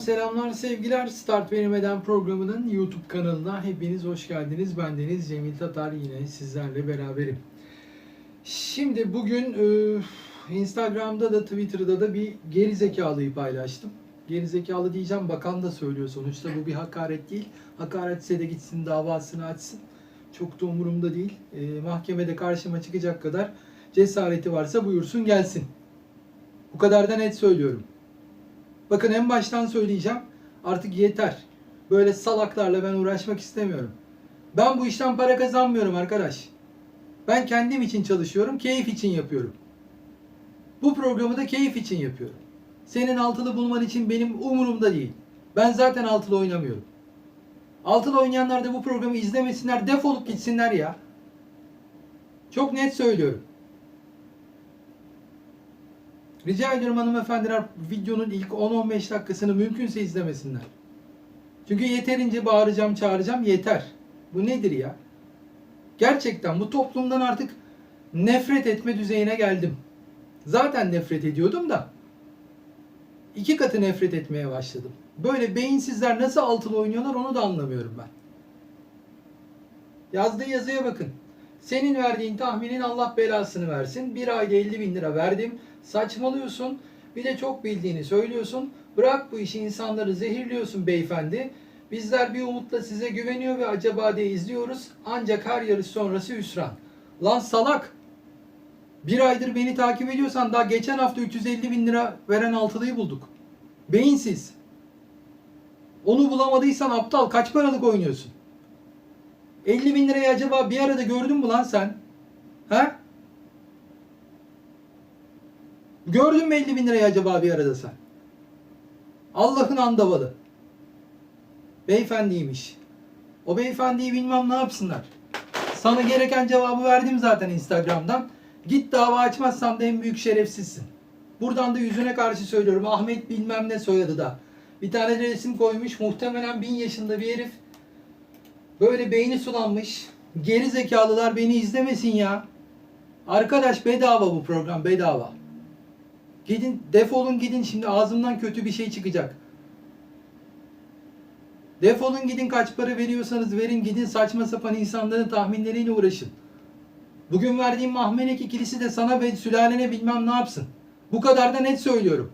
Selamlar sevgiler. Start Vermeden programının YouTube kanalına hepiniz hoş geldiniz. Ben Deniz Cemil Tatar yine sizlerle beraberim. Şimdi bugün e, Instagram'da da Twitter'da da bir geri zekalıyı paylaştım. Geri zekalı diyeceğim bakan da söylüyor sonuçta bu bir hakaret değil. Hakaretse de gitsin davasını açsın. Çok da umurumda değil. E, mahkemede karşıma çıkacak kadar cesareti varsa buyursun gelsin. Bu kadar da net söylüyorum. Bakın en baştan söyleyeceğim. Artık yeter. Böyle salaklarla ben uğraşmak istemiyorum. Ben bu işten para kazanmıyorum arkadaş. Ben kendim için çalışıyorum, keyif için yapıyorum. Bu programı da keyif için yapıyorum. Senin altılı bulman için benim umurumda değil. Ben zaten altılı oynamıyorum. Altılı oynayanlar da bu programı izlemesinler, defolup gitsinler ya. Çok net söylüyorum. Rica ediyorum hanımefendiler videonun ilk 10-15 dakikasını mümkünse izlemesinler. Çünkü yeterince bağıracağım, çağıracağım yeter. Bu nedir ya? Gerçekten bu toplumdan artık nefret etme düzeyine geldim. Zaten nefret ediyordum da iki katı nefret etmeye başladım. Böyle beyinsizler nasıl altılı oynuyorlar onu da anlamıyorum ben. Yazdığı yazıya bakın. Senin verdiğin tahminin Allah belasını versin. Bir ayda 50 bin lira verdim. Saçmalıyorsun. Bir de çok bildiğini söylüyorsun. Bırak bu işi insanları zehirliyorsun beyefendi. Bizler bir umutla size güveniyor ve acaba diye izliyoruz. Ancak her yarış sonrası hüsran. Lan salak! Bir aydır beni takip ediyorsan daha geçen hafta 350 bin lira veren altılıyı bulduk. Beyinsiz. Onu bulamadıysan aptal kaç paralık oynuyorsun? 50 bin lirayı acaba bir arada gördün mü lan sen? He? Gördün mü 50 bin lirayı acaba bir arada sen? Allah'ın andavalı. Beyefendiymiş. O beyefendiyi bilmem ne yapsınlar. Sana gereken cevabı verdim zaten Instagram'dan. Git dava açmazsam da en büyük şerefsizsin. Buradan da yüzüne karşı söylüyorum. Ahmet bilmem ne soyadı da. Bir tane resim koymuş. Muhtemelen bin yaşında bir herif. Böyle beyni sulanmış. Geri zekalılar beni izlemesin ya. Arkadaş bedava bu program bedava. Gidin defolun gidin şimdi ağzımdan kötü bir şey çıkacak. Defolun gidin kaç para veriyorsanız verin gidin saçma sapan insanların tahminleriyle uğraşın. Bugün verdiğim Mahmenek ikilisi de sana ve sülalene bilmem ne yapsın. Bu kadar da net söylüyorum.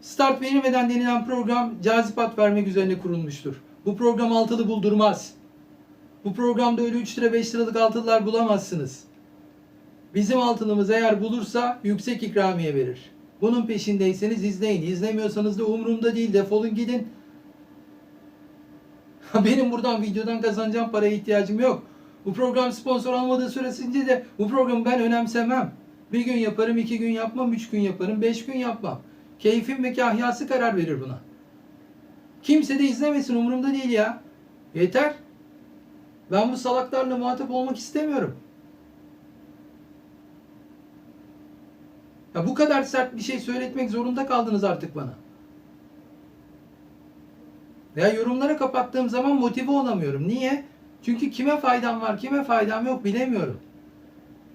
Start verilmeden denilen program cazipat vermek üzerine kurulmuştur. Bu program altılı buldurmaz. Bu programda öyle 3 lira 5 liralık altılılar bulamazsınız. Bizim altınımız eğer bulursa yüksek ikramiye verir. Bunun peşindeyseniz izleyin. İzlemiyorsanız da umurumda değil. Defolun gidin. Benim buradan videodan kazanacağım paraya ihtiyacım yok. Bu program sponsor almadığı süresince de bu programı ben önemsemem. Bir gün yaparım, iki gün yapmam, üç gün yaparım, beş gün yapmam. Keyfim ve kahyası karar verir buna. Kimse de izlemesin umurumda değil ya. Yeter. Ben bu salaklarla muhatap olmak istemiyorum. Ya bu kadar sert bir şey söyletmek zorunda kaldınız artık bana. Ya yorumlara kapattığım zaman motive olamıyorum. Niye? Çünkü kime faydam var, kime faydam yok bilemiyorum.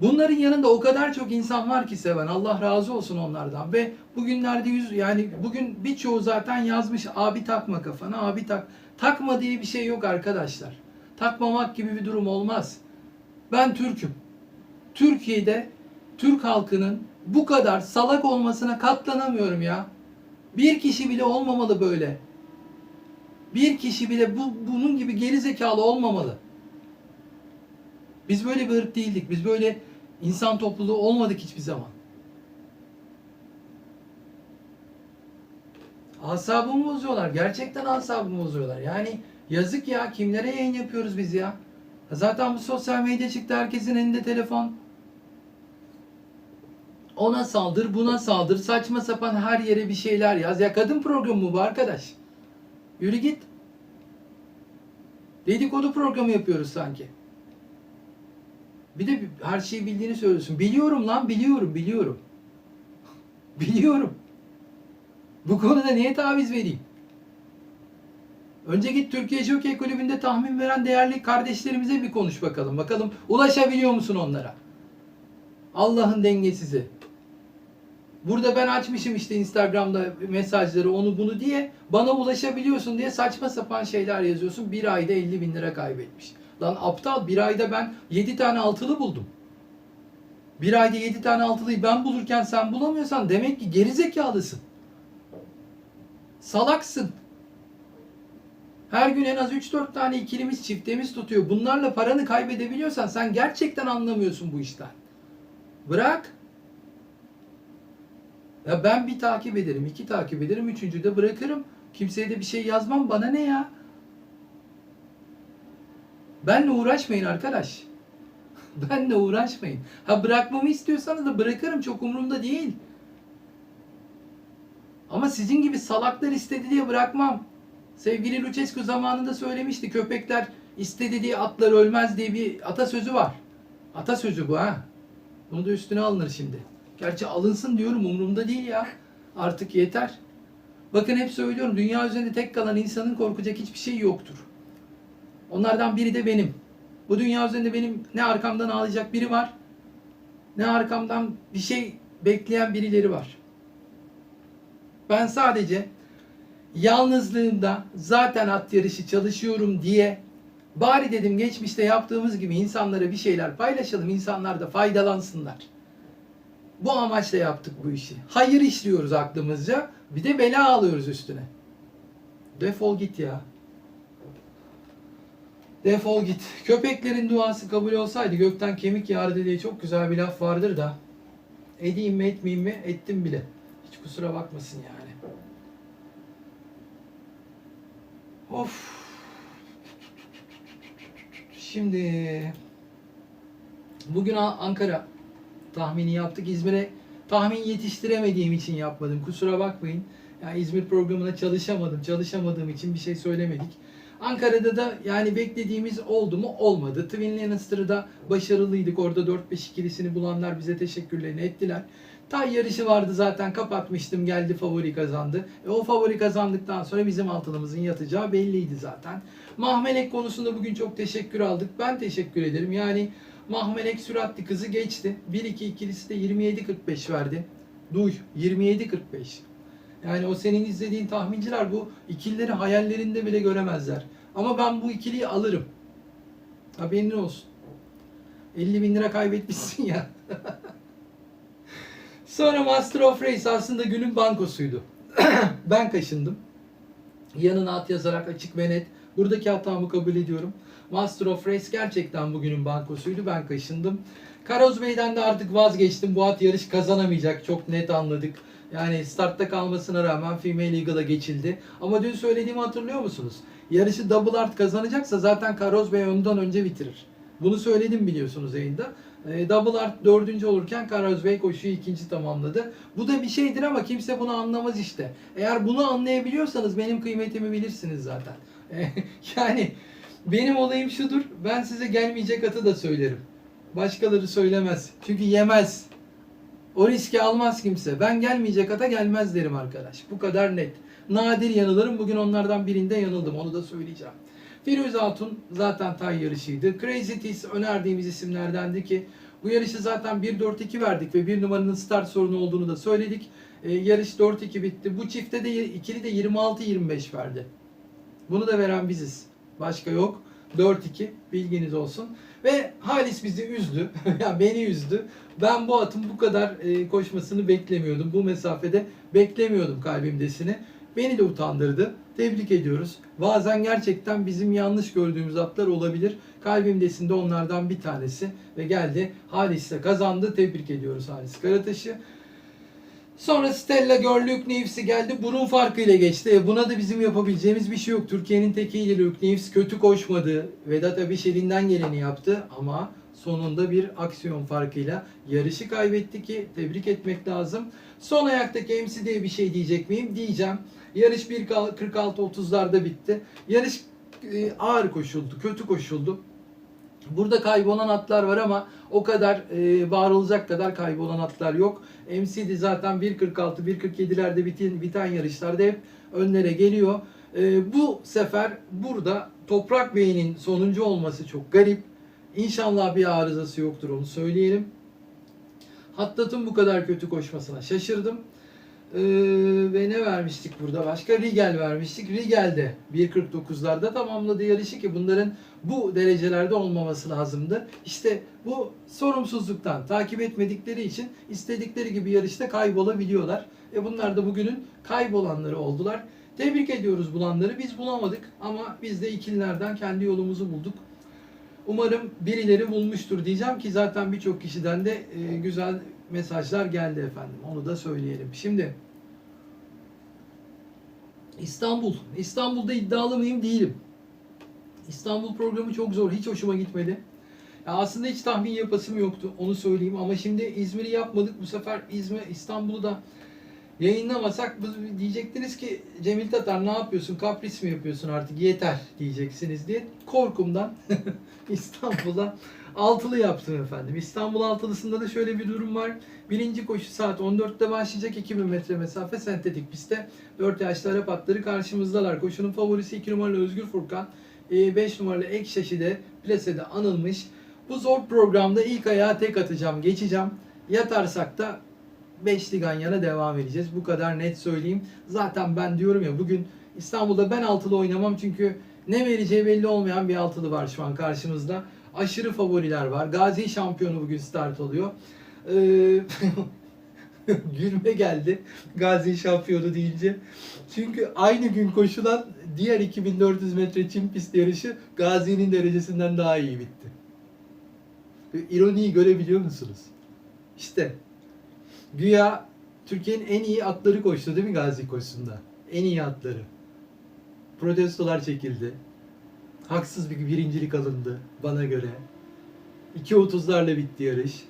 Bunların yanında o kadar çok insan var ki seven. Allah razı olsun onlardan. Ve bugünlerde yüz yani bugün birçoğu zaten yazmış abi takma kafana, abi tak. Takma diye bir şey yok arkadaşlar. Takmamak gibi bir durum olmaz. Ben Türk'üm. Türkiye'de Türk halkının bu kadar salak olmasına katlanamıyorum ya. Bir kişi bile olmamalı böyle. Bir kişi bile bu, bunun gibi geri zekalı olmamalı. Biz böyle bir ırk değildik. Biz böyle insan topluluğu olmadık hiçbir zaman. Asabımı bozuyorlar. Gerçekten asabımı bozuyorlar. Yani yazık ya. Kimlere yayın yapıyoruz biz ya? Zaten bu sosyal medya çıktı. Herkesin elinde telefon. Ona saldır, buna saldır. Saçma sapan her yere bir şeyler yaz. Ya kadın programı mı bu arkadaş? Yürü git. Dedikodu programı yapıyoruz sanki. Bir de her şeyi bildiğini söylüyorsun. Biliyorum lan, biliyorum, biliyorum. biliyorum. Bu konuda niye taviz vereyim? Önce git Türkiye Jockey Kulübü'nde tahmin veren değerli kardeşlerimize bir konuş bakalım. Bakalım ulaşabiliyor musun onlara? Allah'ın dengesizi. Burada ben açmışım işte Instagram'da mesajları onu bunu diye bana ulaşabiliyorsun diye saçma sapan şeyler yazıyorsun. Bir ayda 50 bin lira kaybetmiş. Lan aptal bir ayda ben 7 tane altılı buldum. Bir ayda 7 tane altılıyı ben bulurken sen bulamıyorsan demek ki geri zekalısın. Salaksın. Her gün en az 3-4 tane ikilimiz çiftemiz tutuyor. Bunlarla paranı kaybedebiliyorsan sen gerçekten anlamıyorsun bu işten. Bırak. Ya ben bir takip ederim, iki takip ederim, üçüncü de bırakırım. Kimseye de bir şey yazmam. Bana ne ya? Benle uğraşmayın arkadaş. Benle uğraşmayın. Ha bırakmamı istiyorsanız da bırakırım. Çok umurumda değil. Ama sizin gibi salaklar istedi diye bırakmam. Sevgili Lucescu zamanında söylemişti. Köpekler istedi diye atlar ölmez diye bir atasözü var. Atasözü bu ha. Bunu da üstüne alınır şimdi. Gerçi alınsın diyorum umurumda değil ya. Artık yeter. Bakın hep söylüyorum dünya üzerinde tek kalan insanın korkacak hiçbir şey yoktur. Onlardan biri de benim. Bu dünya üzerinde benim ne arkamdan ağlayacak biri var. Ne arkamdan bir şey bekleyen birileri var. Ben sadece yalnızlığımda zaten at yarışı çalışıyorum diye bari dedim geçmişte yaptığımız gibi insanlara bir şeyler paylaşalım. insanlar da faydalansınlar. Bu amaçla yaptık bu işi. Hayır işliyoruz aklımızca. Bir de bela alıyoruz üstüne. Defol git ya. Defol git. Köpeklerin duası kabul olsaydı gökten kemik yağardı diye çok güzel bir laf vardır da. Edeyim mi etmeyeyim mi? Ettim bile. Hiç kusura bakmasın yani. Of. Şimdi bugün Ankara tahmini yaptık. İzmir'e tahmin yetiştiremediğim için yapmadım. Kusura bakmayın. Yani İzmir programına çalışamadım. Çalışamadığım için bir şey söylemedik. Ankara'da da yani beklediğimiz oldu mu? Olmadı. Twin Lannister'da başarılıydık. Orada 4-5 ikilisini bulanlar bize teşekkürlerini ettiler. Tay yarışı vardı zaten kapatmıştım geldi favori kazandı. E, o favori kazandıktan sonra bizim altınımızın yatacağı belliydi zaten. Mahmelek konusunda bugün çok teşekkür aldık. Ben teşekkür ederim. Yani Mahmelek süratli kızı geçti. 1-2 ikilisi de 27-45 verdi. Duy 27-45. Yani o senin izlediğin tahminciler bu ikilileri hayallerinde bile göremezler. Ama ben bu ikiliyi alırım. Haberin olsun. 50 bin lira kaybetmişsin ya. Sonra Master of Race aslında günün bankosuydu. ben kaşındım. Yanına at yazarak açık ve net. Buradaki hatamı kabul ediyorum. Master of Race gerçekten bugünün bankosuydu. Ben kaşındım. Karoz Bey'den de artık vazgeçtim. Bu at yarış kazanamayacak. Çok net anladık. Yani startta kalmasına rağmen Female Eagle'a geçildi. Ama dün söylediğimi hatırlıyor musunuz? Yarışı double art kazanacaksa zaten Karoz Bey ondan önce bitirir. Bunu söyledim biliyorsunuz yayında. E, double art dördüncü olurken Karoz Bey koşuyu ikinci tamamladı. Bu da bir şeydir ama kimse bunu anlamaz işte. Eğer bunu anlayabiliyorsanız benim kıymetimi bilirsiniz zaten. E, yani benim olayım şudur. Ben size gelmeyecek atı da söylerim. Başkaları söylemez. Çünkü yemez. O riski almaz kimse. Ben gelmeyecek ata gelmez derim arkadaş. Bu kadar net. Nadir yanılırım. Bugün onlardan birinde yanıldım. Onu da söyleyeceğim. Firuze Hatun zaten tay yarışıydı. Crazy Tees önerdiğimiz isimlerdendi ki bu yarışı zaten 1-4-2 verdik ve bir numaranın start sorunu olduğunu da söyledik. Ee, yarış 4-2 bitti. Bu çifte de ikili de 26-25 verdi. Bunu da veren biziz. Başka yok. 4-2 bilginiz olsun. Ve Halis bizi üzdü. yani beni üzdü. Ben bu atın bu kadar e, koşmasını beklemiyordum. Bu mesafede beklemiyordum kalbimdesini. Beni de utandırdı. Tebrik ediyoruz. Bazen gerçekten bizim yanlış gördüğümüz atlar olabilir. Kalbimdesinde onlardan bir tanesi. Ve geldi Halis de kazandı. Tebrik ediyoruz Halis Karataş'ı. Sonra Stella News'i geldi. Burun farkıyla geçti. E buna da bizim yapabileceğimiz bir şey yok. Türkiye'nin tekiyle Luke Neves kötü koşmadı. Vedat Abiş elinden geleni yaptı ama sonunda bir aksiyon farkıyla yarışı kaybetti ki tebrik etmek lazım. Son ayaktaki MC diye bir şey diyecek miyim? Diyeceğim. Yarış 1.46-30'larda bitti. Yarış e, ağır koşuldu, kötü koşuldu. Burada kaybolan atlar var ama o kadar e, bağırılacak kadar kaybolan atlar yok. MCD zaten 1.46, 1.47'lerde biten, biten yarışlarda hep önlere geliyor. E, bu sefer burada Toprak Bey'in sonuncu olması çok garip. İnşallah bir arızası yoktur onu söyleyelim. Hattat'ın bu kadar kötü koşmasına şaşırdım. Ee, ve ne vermiştik burada başka? Rigel vermiştik. Rigel de 1.49'larda tamamladı yarışı ki bunların bu derecelerde olmaması lazımdı. İşte bu sorumsuzluktan takip etmedikleri için istedikleri gibi yarışta kaybolabiliyorlar. E bunlar da bugünün kaybolanları oldular. Tebrik ediyoruz bulanları. Biz bulamadık ama biz de ikililerden kendi yolumuzu bulduk. Umarım birileri bulmuştur diyeceğim ki zaten birçok kişiden de e, güzel mesajlar geldi efendim. Onu da söyleyelim. Şimdi İstanbul. İstanbul'da iddialı mıyım? Değilim. İstanbul programı çok zor. Hiç hoşuma gitmedi. Ya aslında hiç tahmin yapasım yoktu. Onu söyleyeyim. Ama şimdi İzmir'i yapmadık. Bu sefer İzmir, İstanbul'u da yayınlamasak diyecektiniz ki Cemil Tatar ne yapıyorsun? Kapris mi yapıyorsun artık? Yeter diyeceksiniz diye korkumdan İstanbul'a altılı yaptım efendim. İstanbul altılısında da şöyle bir durum var. Birinci koşu saat 14'te başlayacak 2000 metre mesafe sentetik pistte. 4 yaşlı Arap atları karşımızdalar. Koşunun favorisi 2 numaralı Özgür Furkan. 5 numaralı Ekşeşi de plasede anılmış. Bu zor programda ilk ayağa tek atacağım, geçeceğim. Yatarsak da 5 Liganya'na devam edeceğiz. Bu kadar net söyleyeyim. Zaten ben diyorum ya bugün İstanbul'da ben altılı oynamam çünkü ne vereceği belli olmayan bir altılı var şu an karşımızda. Aşırı favoriler var. Gazi şampiyonu bugün start oluyor. Ee, gülme geldi Gazi şampiyonu deyince. Çünkü aynı gün koşulan diğer 2400 metre çim pist yarışı Gazi'nin derecesinden daha iyi bitti. İroniyi görebiliyor musunuz? İşte güya Türkiye'nin en iyi atları koştu değil mi Gazi koşusunda? En iyi atları. Protestolar çekildi. Haksız bir birincilik alındı bana göre. 2.30'larla bitti yarış.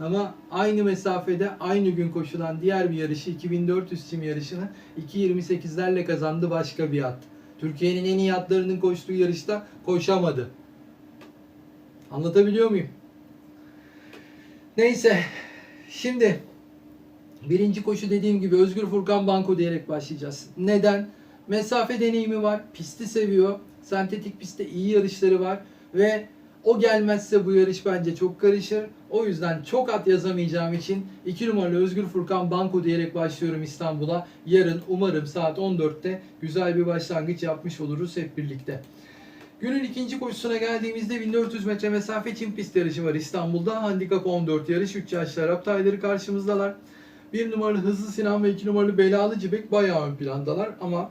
Ama aynı mesafede aynı gün koşulan diğer bir yarışı 2400 çim yarışını 2.28'lerle kazandı başka bir at. Türkiye'nin en iyi atlarının koştuğu yarışta koşamadı. Anlatabiliyor muyum? Neyse. Şimdi birinci koşu dediğim gibi Özgür Furkan Banko diyerek başlayacağız. Neden? Mesafe deneyimi var. Pisti seviyor. Sentetik pistte iyi yarışları var. Ve o gelmezse bu yarış bence çok karışır. O yüzden çok at yazamayacağım için 2 numaralı Özgür Furkan Banko diyerek başlıyorum İstanbul'a. Yarın umarım saat 14'te güzel bir başlangıç yapmış oluruz hep birlikte. Günün ikinci koşusuna geldiğimizde 1400 metre mesafe çim pist yarışı var İstanbul'da. Handikap 14 yarış. 3 yaşlı Arap karşımızdalar. 1 numaralı Hızlı Sinan ve 2 numaralı Belalı Cibek bayağı ön plandalar ama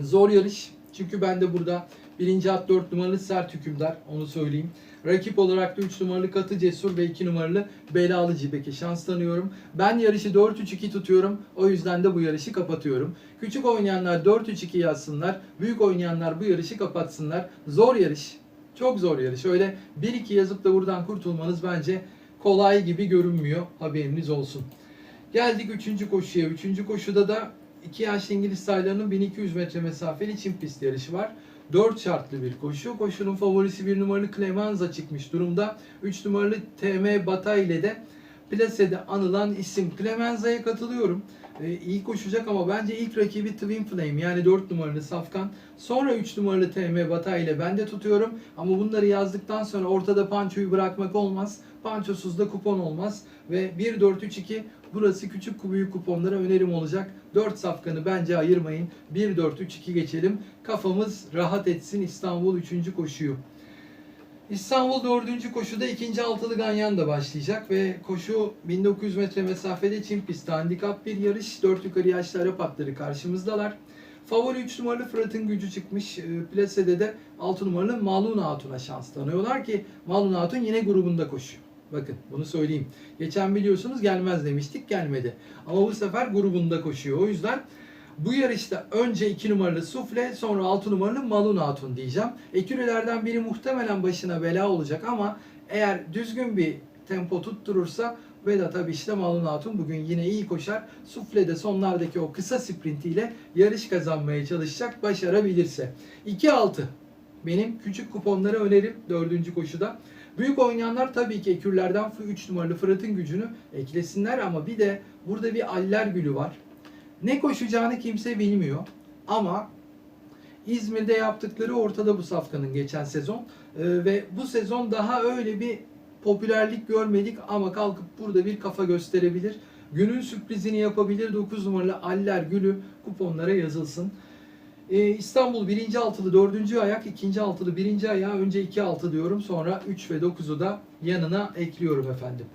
zor yarış. Çünkü ben de burada birinci at 4 numaralı Sert Hükümdar onu söyleyeyim. Rakip olarak da 3 numaralı Katı Cesur ve 2 numaralı Belalı Cibek'e şans tanıyorum. Ben yarışı 4-3-2 tutuyorum. O yüzden de bu yarışı kapatıyorum. Küçük oynayanlar 4-3-2 yazsınlar. Büyük oynayanlar bu yarışı kapatsınlar. Zor yarış. Çok zor yarış. Öyle 1-2 yazıp da buradan kurtulmanız bence kolay gibi görünmüyor. Haberiniz olsun. Geldik 3. koşuya. 3. koşuda da 2 yaşlı İngiliz saylarının 1200 metre mesafeli çim pist yarışı var. 4 şartlı bir koşu. Koşunun favorisi 1 numaralı Clemenza çıkmış durumda. 3 numaralı TM Batay ile de plasede anılan isim Clemenza'ya katılıyorum. Ee, iyi koşacak ama bence ilk rakibi Twin Flame yani 4 numaralı Safkan. Sonra 3 numaralı TM Batay ile ben de tutuyorum. Ama bunları yazdıktan sonra ortada pançoyu bırakmak olmaz. Pançosuz da kupon olmaz. Ve 1-4-3-2 burası küçük büyük kuponlara önerim olacak. 4 safkanı bence ayırmayın. 1-4-3-2 geçelim. Kafamız rahat etsin İstanbul 3. koşuyu. İstanbul 4. koşuda ikinci altılı ganyan da başlayacak ve koşu 1900 metre mesafede çim pistte handikap bir yarış. 4 yukarı yaşlı Arap atları karşımızdalar. Favori 3 numaralı Fırat'ın gücü çıkmış. E, Plasede de 6 numaralı Malun Hatun'a şans tanıyorlar ki Malun Hatun yine grubunda koşuyor. Bakın bunu söyleyeyim. Geçen biliyorsunuz gelmez demiştik gelmedi. Ama bu sefer grubunda koşuyor. O yüzden bu yarışta önce 2 numaralı Sufle sonra 6 numaralı Malun Hatun diyeceğim. Ekürülerden biri muhtemelen başına bela olacak ama eğer düzgün bir tempo tutturursa Vedat tabii işte Malun Hatun bugün yine iyi koşar. Sufle de sonlardaki o kısa sprintiyle yarış kazanmaya çalışacak başarabilirse. 2-6 benim küçük kuponlara önerim 4. koşuda. Büyük oynayanlar tabii ki ekürlerden 3 numaralı Fırat'ın gücünü eklesinler ama bir de burada bir Aller Gülü var. Ne koşacağını kimse bilmiyor ama İzmir'de yaptıkları ortada bu safkanın geçen sezon Ee, ve bu sezon daha öyle bir popülerlik görmedik ama kalkıp burada bir kafa gösterebilir. Günün sürprizini yapabilir. 9 numaralı Aller Gülü kuponlara yazılsın. Ee, İstanbul 1. altılı 4. ayak, 2. altılı 1. ayağı önce 2 altı diyorum. Sonra 3 ve 9'u da yanına ekliyorum efendim.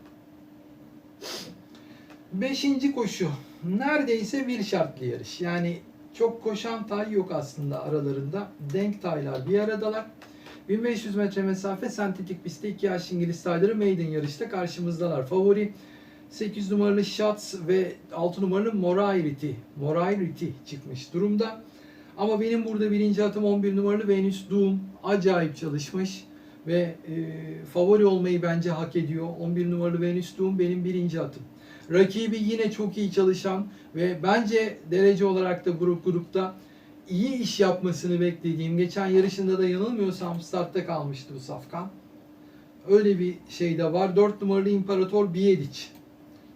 5. koşu. Neredeyse bir şartlı yarış. Yani çok koşan tay yok aslında aralarında. Denk taylar bir aradalar. 1500 metre mesafe sentetik pistte 2 yaş İngiliz tayları maiden yarışta karşımızdalar. Favori 8 numaralı Shots ve 6 numaralı Morairity. Morairity çıkmış durumda. Ama benim burada birinci atım 11 numaralı Venus Doom. Acayip çalışmış ve e, favori olmayı bence hak ediyor. 11 numaralı Venus Doom benim birinci atım. Rakibi yine çok iyi çalışan ve bence derece olarak da grup grupta iyi iş yapmasını beklediğim. Geçen yarışında da yanılmıyorsam startta kalmıştı bu safkan. Öyle bir şey de var. 4 numaralı İmparator Biedic.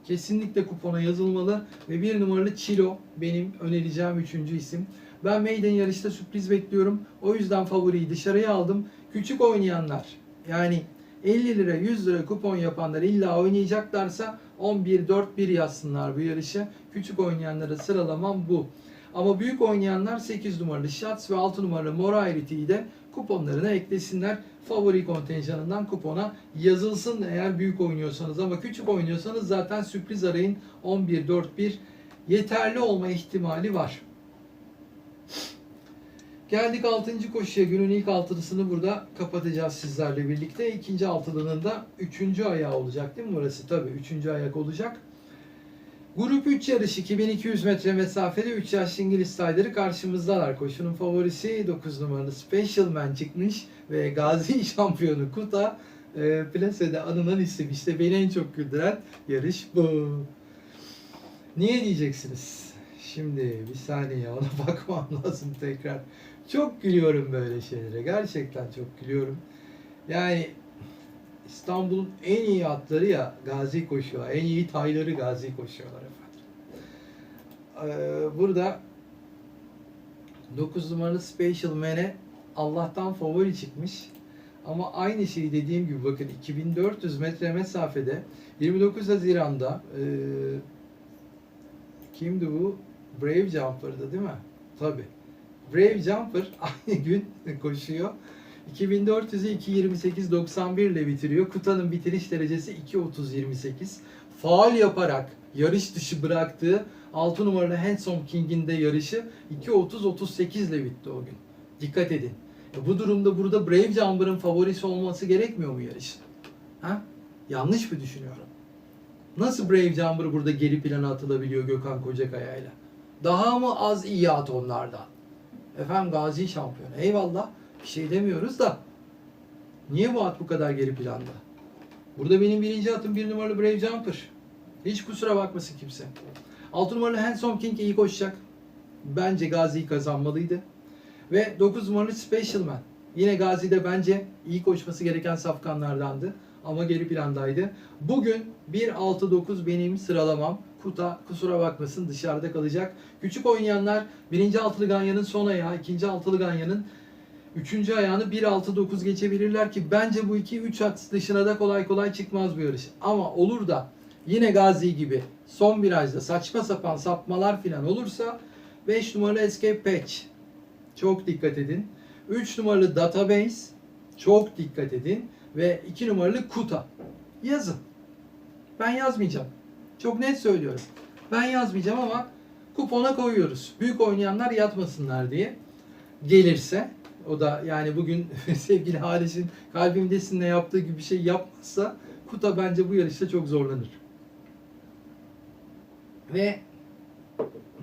Kesinlikle kupona yazılmalı ve 1 numaralı Çilo benim önereceğim üçüncü isim. Ben maiden yarışta sürpriz bekliyorum. O yüzden favoriyi dışarıya aldım. Küçük oynayanlar yani 50 lira 100 lira kupon yapanlar illa oynayacaklarsa 11-4-1 yazsınlar bu yarışı. Küçük oynayanlara sıralamam bu. Ama büyük oynayanlar 8 numaralı Shots ve 6 numaralı Morality'yi de kuponlarına eklesinler. Favori kontenjanından kupona yazılsın eğer büyük oynuyorsanız ama küçük oynuyorsanız zaten sürpriz arayın 11-4-1 yeterli olma ihtimali var. Geldik 6. koşuya. Günün ilk altılısını burada kapatacağız sizlerle birlikte. İkinci altılının da 3. ayağı olacak değil mi burası? Tabii 3. ayak olacak. Grup 3 yarışı 2200 metre mesafede 3 yaşlı İngiliz tayları karşımızdalar. Koşunun favorisi 9 numaralı Special Man çıkmış ve Gazi şampiyonu Kuta e, Plase'de anılan isim. İşte beni en çok güldüren yarış bu. Niye diyeceksiniz? Şimdi bir saniye ona bakmam lazım tekrar. Çok gülüyorum böyle şeylere. Gerçekten çok gülüyorum. Yani İstanbul'un en iyi atları ya Gazi koşuyorlar. En iyi tayları Gazi koşuyorlar efendim. Ee, burada 9 numaralı Special Man'e Allah'tan favori çıkmış. Ama aynı şeyi dediğim gibi bakın 2400 metre mesafede 29 Haziran'da e, kimdi bu? Brave Jumper'dı değil mi? Tabi. Brave Jumper aynı gün koşuyor. 2400'ü 2.28.91 ile bitiriyor. Kuta'nın bitiriş derecesi 2.30.28. Faal yaparak yarış dışı bıraktığı 6 numaralı Handsome King'in de yarışı 2.30.38 ile bitti o gün. Dikkat edin. E bu durumda burada Brave Jumper'ın favorisi olması gerekmiyor mu yarışın? Ha? Yanlış mı düşünüyorum? Nasıl Brave Jumper burada geri plana atılabiliyor Gökhan Kocakaya'yla? Daha mı az iyi at onlardan? Efendim Gazi şampiyonu. Eyvallah. Bir şey demiyoruz da. Niye bu at bu kadar geri planda? Burada benim birinci atım bir numaralı Brave Jumper. Hiç kusura bakmasın kimse. 6 numaralı Handsome King iyi koşacak. Bence Gazi'yi kazanmalıydı. Ve 9 numaralı Special Man. Yine Gazi'de bence iyi koşması gereken safkanlardandı. Ama geri plandaydı. Bugün 1-6-9 benim sıralamam. Kuta kusura bakmasın dışarıda kalacak. Küçük oynayanlar birinci altılı ganyanın son ayağı, ikinci altılı ganyanın üçüncü ayağını 1-6-9 geçebilirler ki bence bu iki üç at dışına da kolay kolay çıkmaz bu yarış. Ama olur da yine Gazi gibi son virajda saçma sapan sapmalar falan olursa 5 numaralı Escape Patch. Çok dikkat edin. 3 numaralı Database. Çok dikkat edin. Ve 2 numaralı Kuta. Yazın. Ben yazmayacağım. Çok net söylüyorum. Ben yazmayacağım ama kupona koyuyoruz. Büyük oynayanlar yatmasınlar diye. Gelirse o da yani bugün sevgili Halis'in kalbimdesinle yaptığı gibi bir şey yapmazsa Kuta bence bu yarışta çok zorlanır. Ve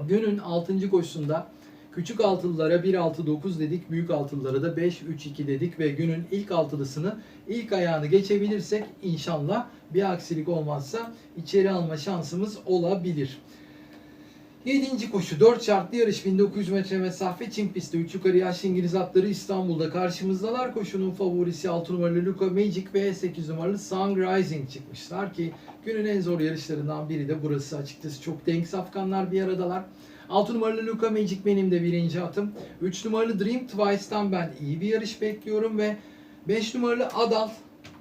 günün 6. koşusunda küçük altılılara 1-6-9 dedik, büyük altılılara da 5-3-2 dedik ve günün ilk altılısını ilk ayağını geçebilirsek inşallah bir aksilik olmazsa içeri alma şansımız olabilir. 7. koşu 4 şartlı yarış 1900 metre mesafe Çin pistte 3 yukarı yaşlı İngiliz atları İstanbul'da karşımızdalar. Koşunun favorisi 6 numaralı Luka Magic ve 8 numaralı Song Rising çıkmışlar ki günün en zor yarışlarından biri de burası açıkçası çok denk safkanlar bir aradalar. 6 numaralı Luka Magic benim de birinci atım. 3 numaralı Dream Twice'tan ben iyi bir yarış bekliyorum ve 5 numaralı Adal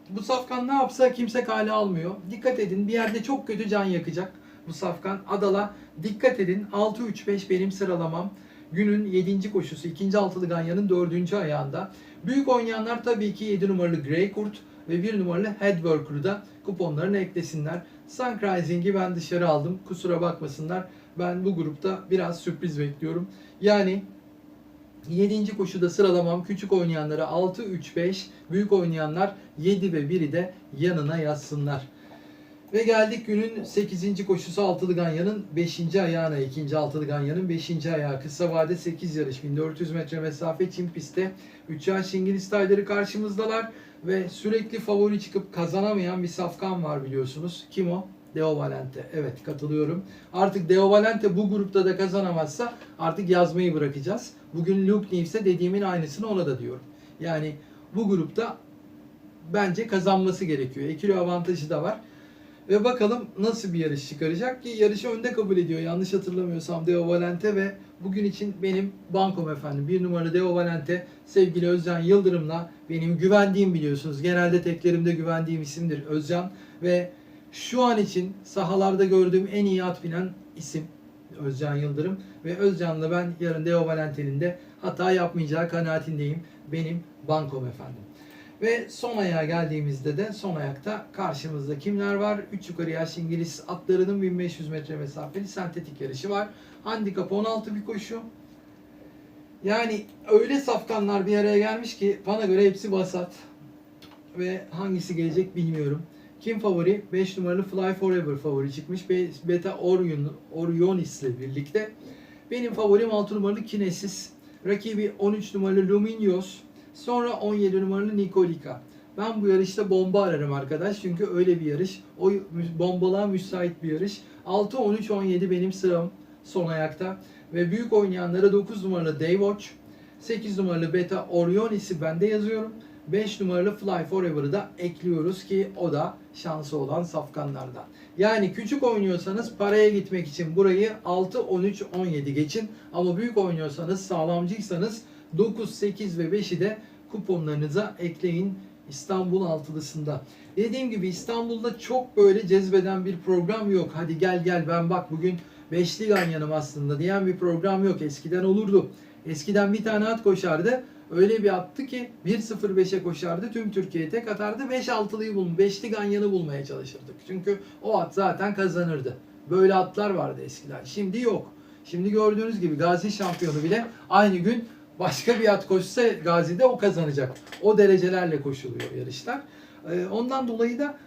Bu safkan ne yapsa kimse kale almıyor. Dikkat edin bir yerde çok kötü can yakacak bu safkan. Adala dikkat edin 6-3-5 benim sıralamam. Günün 7. koşusu 2. altılı ganyanın 4. ayağında. Büyük oynayanlar tabii ki 7 numaralı Grey Kurt ve 1 numaralı Headworker'ı da kuponlarına eklesinler. Sun Rising'i ben dışarı aldım. Kusura bakmasınlar. Ben bu grupta biraz sürpriz bekliyorum. Yani 7. koşuda sıralamam küçük oynayanlara 6-3-5, büyük oynayanlar 7 ve 1'i de yanına yazsınlar. Ve geldik günün 8. koşusu Altılı Ganyan'ın 5. ayağına. 2. Altılı Ganyan'ın 5. ayağı. Kısa vade 8 yarış. 1400 metre mesafe Çin pistte. 3 yaş İngiliz tayları karşımızdalar. Ve sürekli favori çıkıp kazanamayan bir safkan var biliyorsunuz. Kim o? Deo Valente. Evet katılıyorum. Artık Deo Valente bu grupta da kazanamazsa artık yazmayı bırakacağız. Bugün Luke Nives'e dediğimin aynısını ona da diyorum. Yani bu grupta bence kazanması gerekiyor. Ekilo avantajı da var. Ve bakalım nasıl bir yarış çıkaracak ki yarışı önde kabul ediyor. Yanlış hatırlamıyorsam Deo Valente ve bugün için benim bankom efendim. Bir numaralı Deo Valente sevgili Özcan Yıldırım'la benim güvendiğim biliyorsunuz. Genelde teklerimde güvendiğim isimdir Özcan ve şu an için sahalarda gördüğüm en iyi at binen isim Özcan Yıldırım ve Özcan'la ben yarın Deo Valente'nin de hata yapmayacağı kanaatindeyim. Benim bankom efendim. Ve son ayağa geldiğimizde de son ayakta karşımızda kimler var? 3 yukarı yaş İngiliz atlarının 1500 metre mesafeli sentetik yarışı var. Handikap 16 bir koşu. Yani öyle safkanlar bir araya gelmiş ki bana göre hepsi vasat. Ve hangisi gelecek bilmiyorum. Kim favori? 5 numaralı Fly Forever favori çıkmış. Be- Beta Orion, Orionis ile birlikte. Benim favorim 6 numaralı Kinesis. Rakibi 13 numaralı Luminios. Sonra 17 numaralı Nikolika. Ben bu yarışta bomba ararım arkadaş. Çünkü öyle bir yarış. O bombalığa müsait bir yarış. 6, 13, 17 benim sıram son ayakta. Ve büyük oynayanlara 9 numaralı Daywatch. 8 numaralı Beta Orionis'i bende yazıyorum. 5 numaralı Fly Forever'ı da ekliyoruz ki o da şansı olan safkanlardan. Yani küçük oynuyorsanız paraya gitmek için burayı 6, 13, 17 geçin. Ama büyük oynuyorsanız sağlamcıysanız 9, 8 ve 5'i de kuponlarınıza ekleyin İstanbul altılısında. Dediğim gibi İstanbul'da çok böyle cezbeden bir program yok. Hadi gel gel ben bak bugün beşli ganyanım aslında diyen bir program yok. Eskiden olurdu. Eskiden bir tane at koşardı. Öyle bir attı ki 1.05'e koşardı. Tüm Türkiye'ye tek atardı. 5-6'lıyı bul, 5'li ganyanı bulmaya çalışırdık. Çünkü o at zaten kazanırdı. Böyle atlar vardı eskiden. Şimdi yok. Şimdi gördüğünüz gibi Gazi şampiyonu bile aynı gün başka bir at koşsa Gazi'de o kazanacak. O derecelerle koşuluyor yarışlar. Ee, Ondan dolayı da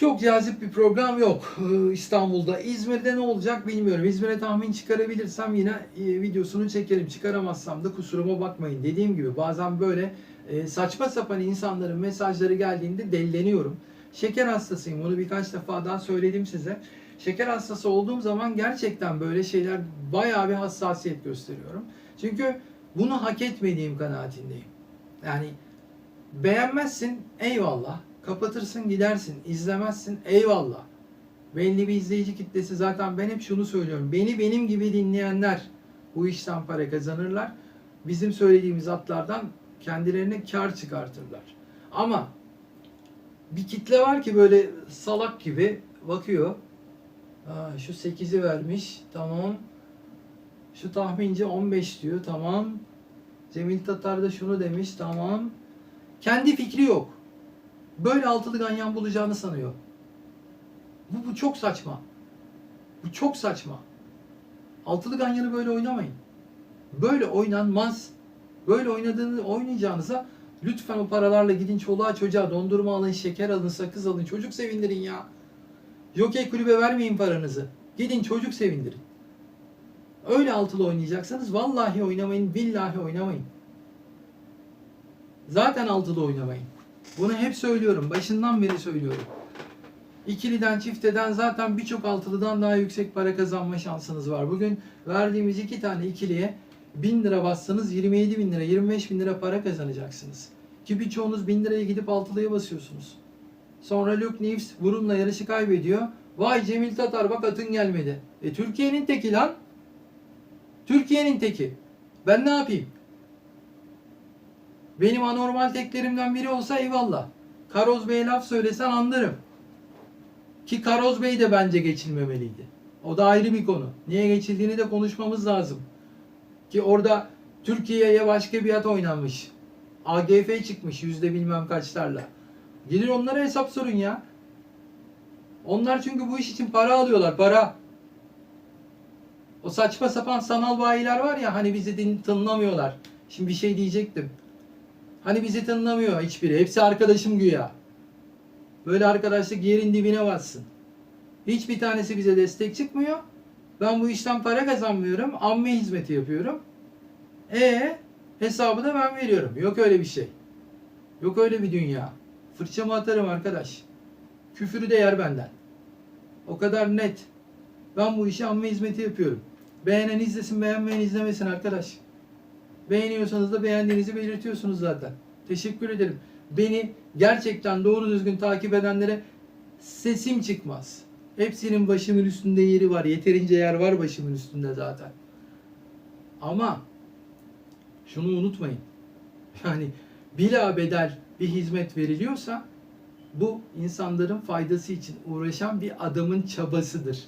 çok cazip bir program yok ee, İstanbul'da. İzmir'de ne olacak bilmiyorum. İzmir'e tahmin çıkarabilirsem yine e, videosunu çekerim. Çıkaramazsam da kusuruma bakmayın. Dediğim gibi bazen böyle e, saçma sapan insanların mesajları geldiğinde delleniyorum. Şeker hastasıyım. Bunu birkaç defa daha söyledim size. Şeker hastası olduğum zaman gerçekten böyle şeyler bayağı bir hassasiyet gösteriyorum. Çünkü bunu hak etmediğim kanaatindeyim. Yani beğenmezsin eyvallah. Kapatırsın gidersin. İzlemezsin eyvallah. Belli bir izleyici kitlesi zaten ben hep şunu söylüyorum. Beni benim gibi dinleyenler bu işten para kazanırlar. Bizim söylediğimiz atlardan kendilerine kar çıkartırlar. Ama bir kitle var ki böyle salak gibi bakıyor. Şu 8'i vermiş. Tamam. Şu tahminci 15 diyor. Tamam. Cemil Tatar da şunu demiş. Tamam. Kendi fikri yok. Böyle altılı ganyan bulacağını sanıyor. Bu, bu çok saçma. Bu çok saçma. Altılı ganyanı böyle oynamayın. Böyle oynanmaz. Böyle oynadığını oynayacağınıza lütfen o paralarla gidin çoluğa çocuğa dondurma alın, şeker alın, sakız alın. Çocuk sevindirin ya. Jockey kulübe vermeyin paranızı. Gidin çocuk sevindirin. Öyle altılı oynayacaksanız vallahi oynamayın, billahi oynamayın. Zaten altılı oynamayın. Bunu hep söylüyorum. Başından beri söylüyorum. İkiliden, çifteden zaten birçok altılıdan daha yüksek para kazanma şansınız var. Bugün verdiğimiz iki tane ikiliye 1000 lira bassanız 27 bin lira, 25 bin lira para kazanacaksınız. Ki birçoğunuz 1000 liraya gidip altılıya basıyorsunuz. Sonra Luke Neves burunla yarışı kaybediyor. Vay Cemil Tatar bak atın gelmedi. E Türkiye'nin teki lan. Türkiye'nin teki. Ben ne yapayım? Benim anormal teklerimden biri olsa eyvallah. Karoz Bey'e laf söylesen anlarım. Ki Karoz Bey de bence geçilmemeliydi. O da ayrı bir konu. Niye geçildiğini de konuşmamız lazım. Ki orada Türkiye'ye başka bir at oynanmış. AGF çıkmış yüzde bilmem kaçlarla. Gelir onlara hesap sorun ya. Onlar çünkü bu iş için para alıyorlar, para. O saçma sapan sanal bayiler var ya hani bizi din tınlamıyorlar. Şimdi bir şey diyecektim. Hani bizi tınlamıyor hiçbiri. Hepsi arkadaşım güya. Böyle arkadaşlık yerin dibine batsın. Hiçbir tanesi bize destek çıkmıyor. Ben bu işten para kazanmıyorum. Amme hizmeti yapıyorum. E hesabı da ben veriyorum. Yok öyle bir şey. Yok öyle bir dünya. Fırçamı atarım arkadaş. Küfürü de yer benden. O kadar net. Ben bu işi amme hizmeti yapıyorum. Beğenen izlesin, beğenmeyen izlemesin arkadaş. Beğeniyorsanız da beğendiğinizi belirtiyorsunuz zaten. Teşekkür ederim. Beni gerçekten doğru düzgün takip edenlere sesim çıkmaz. Hepsinin başımın üstünde yeri var. Yeterince yer var başımın üstünde zaten. Ama şunu unutmayın. Yani bila bedel bir hizmet veriliyorsa bu insanların faydası için uğraşan bir adamın çabasıdır.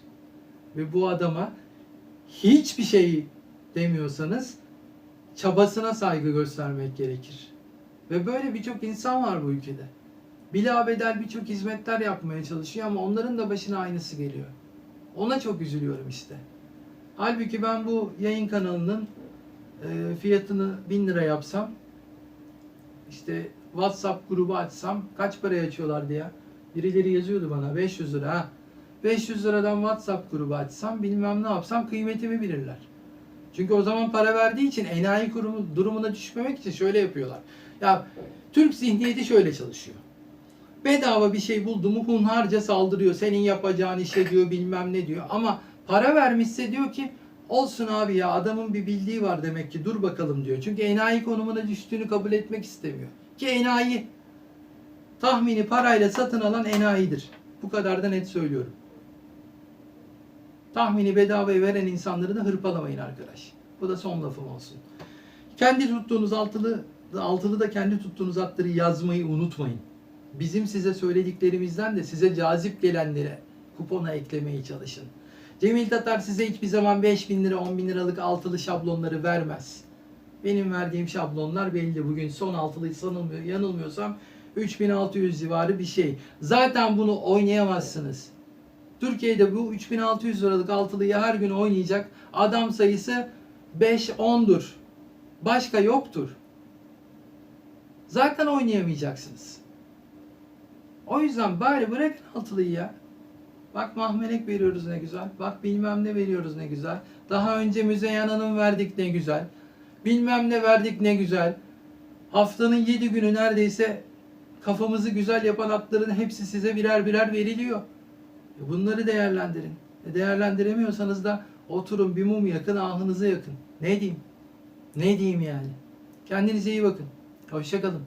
Ve bu adama hiçbir şey demiyorsanız çabasına saygı göstermek gerekir. Ve böyle birçok insan var bu ülkede. Bila bedel birçok hizmetler yapmaya çalışıyor ama onların da başına aynısı geliyor. Ona çok üzülüyorum işte. Halbuki ben bu yayın kanalının e, fiyatını 1000 lira yapsam işte WhatsApp grubu açsam kaç paraya açıyorlardı ya? Birileri yazıyordu bana 500 lira ha. 500 liradan WhatsApp grubu açsam bilmem ne yapsam kıymetimi bilirler. Çünkü o zaman para verdiği için enayi kurumu durumuna düşmemek için şöyle yapıyorlar. Ya Türk zihniyeti şöyle çalışıyor. Bedava bir şey buldu mu hunharca saldırıyor. Senin yapacağın işe diyor bilmem ne diyor. Ama para vermişse diyor ki olsun abi ya adamın bir bildiği var demek ki dur bakalım diyor. Çünkü enayi konumuna düştüğünü kabul etmek istemiyor. Ki enayi tahmini parayla satın alan enayidir. Bu kadar da net söylüyorum. Tahmini bedavaya veren insanları da hırpalamayın arkadaş. Bu da son lafım olsun. Kendi tuttuğunuz altılı altılı da kendi tuttuğunuz atları yazmayı unutmayın. Bizim size söylediklerimizden de size cazip gelenlere kupona eklemeye çalışın. Cemil Tatar size hiçbir zaman 5 bin lira 10 bin liralık altılı şablonları vermez. Benim verdiğim şablonlar belli. Bugün son altılı sanılmıyor, yanılmıyorsam 3600 civarı bir şey. Zaten bunu oynayamazsınız. Türkiye'de bu 3600 liralık altılıyı her gün oynayacak adam sayısı 5-10'dur. Başka yoktur. Zaten oynayamayacaksınız. O yüzden bari bırakın altılıyı ya. Bak mahmelek veriyoruz ne güzel. Bak bilmem ne veriyoruz ne güzel. Daha önce Müzeyyen Hanım verdik ne güzel. Bilmem ne verdik ne güzel. Haftanın 7 günü neredeyse kafamızı güzel yapan atların hepsi size birer birer veriliyor. E Bunları değerlendirin. E değerlendiremiyorsanız da oturun bir mum yakın ahınıza yakın. Ne diyeyim? Ne diyeyim yani? Kendinize iyi bakın. Hoşçakalın.